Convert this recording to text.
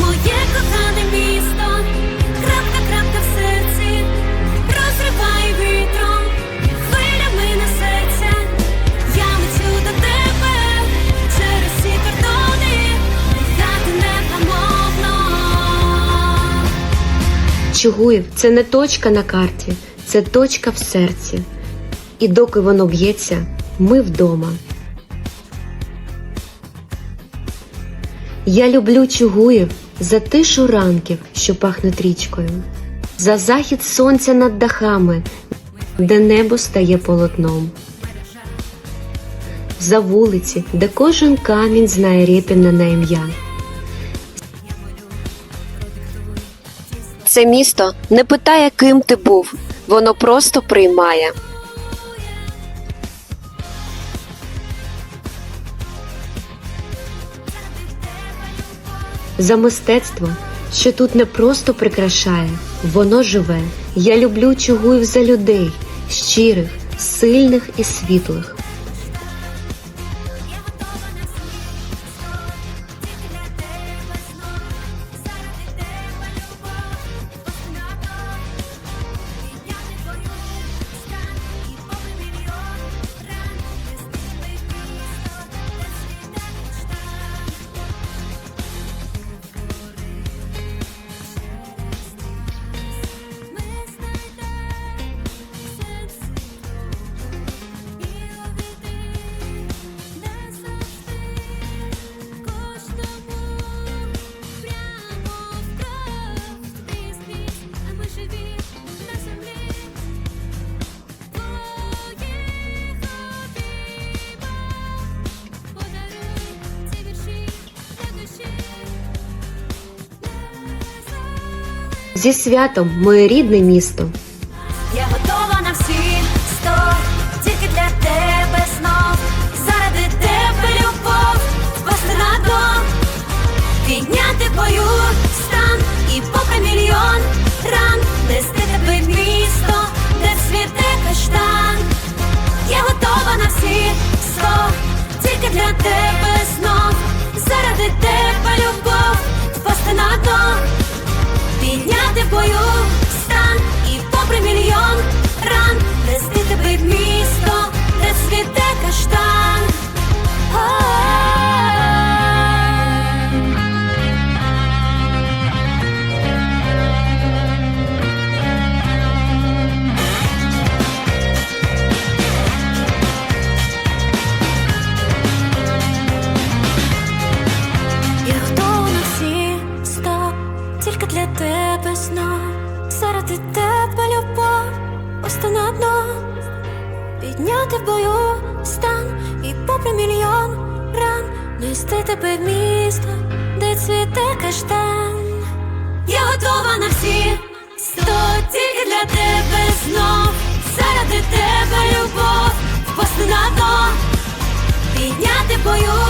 моє кохане місто, крапка, крапка в серці, розриває вітром, хвилями несеться, я лечу до тебе через всі кордони, я ти невгамовно. Чугуїв це не точка на карті, це точка в серці. І доки воно б'ється, ми вдома. Я люблю Чугуїв за тишу ранків, що пахнуть річкою, за захід сонця над дахами, де небо стає полотном, за вулиці, де кожен камінь знає Рєпіна на ім'я. Це місто не питає, ким ти був, воно просто приймає. За мистецтво, що тут не просто прикрашає, воно живе. Я люблю Чугуїв за людей, щирих, сильних і світлих. Зі святом, моє рідне місто. Я готова на всі сто, тільки для тебе знов, заради тебе любов, впасти на дно, підняти бою стан і попри мільйон ран, нести тебе в місто, де цвіте каштан. Я готова на всі сто, тільки для тебе знов, заради тебе любов, впасти на дно, підняти просто на дно, підняти в бою стан і попри мільйон ран, нести тебе в місто, де цвіте каштан. Я готова на всі сто, тільки для тебе знов, заради тебе любов, впасти на дно, підняти в бою